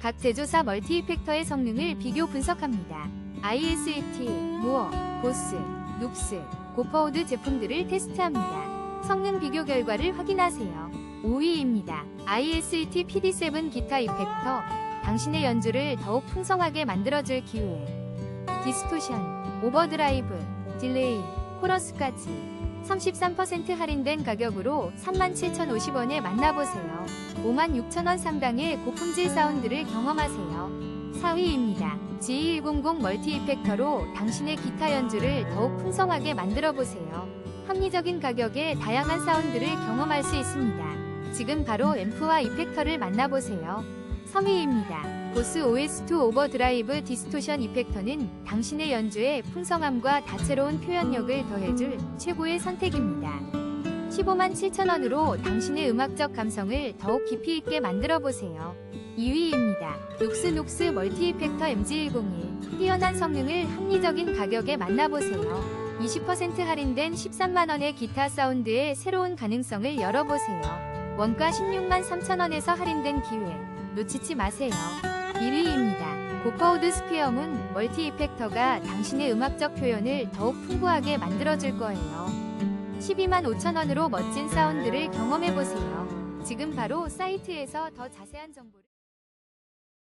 각 제조사 멀티 이펙터의 성능을 비교 분석합니다. ISET, 무어, 보스, 눕스, 고퍼우드 제품들을 테스트합니다. 성능 비교 결과를 확인하세요. 5위입니다. ISET PD7 기타 이펙터. 당신의 연주를 더욱 풍성하게 만들어줄 기회. 디스토션, 오버드라이브, 딜레이, 코러스까지 33% 할인된 가격으로 37,050원에 만나보세요. 56,000원 상당의 고품질 사운드를 경험하세요. 4위입니다. G100 멀티 이펙터로 당신의 기타 연주를 더욱 풍성하게 만들어 보세요. 합리적인 가격에 다양한 사운드를 경험할 수 있습니다. 지금 바로 앰프와 이펙터를 만나보세요. 3위입니다. 보스 OS2 오버드라이브 디스토션 이펙터는 당신의 연주에 풍성함과 다채로운 표현력을 더해줄 최고의 선택입니다. 15만 7천원으로 당신의 음악적 감성을 더욱 깊이 있게 만들어 보세요. 2위입니다. 녹스녹스 멀티 이펙터 MG101 뛰어난 성능을 합리적인 가격에 만나보세요. 20% 할인된 13만원의 기타 사운드의 새로운 가능성을 열어보세요. 원가 16만 3천원에서 할인된 기회 놓치지 마세요. 1위입니다. 고퍼우드 스피어문 멀티 이펙터가 당신의 음악적 표현을 더욱 풍부하게 만들어줄 거예요. 12만 5천원으로 멋진 사운드를 경험해보세요. 지금 바로 사이트에서 더 자세한 정보를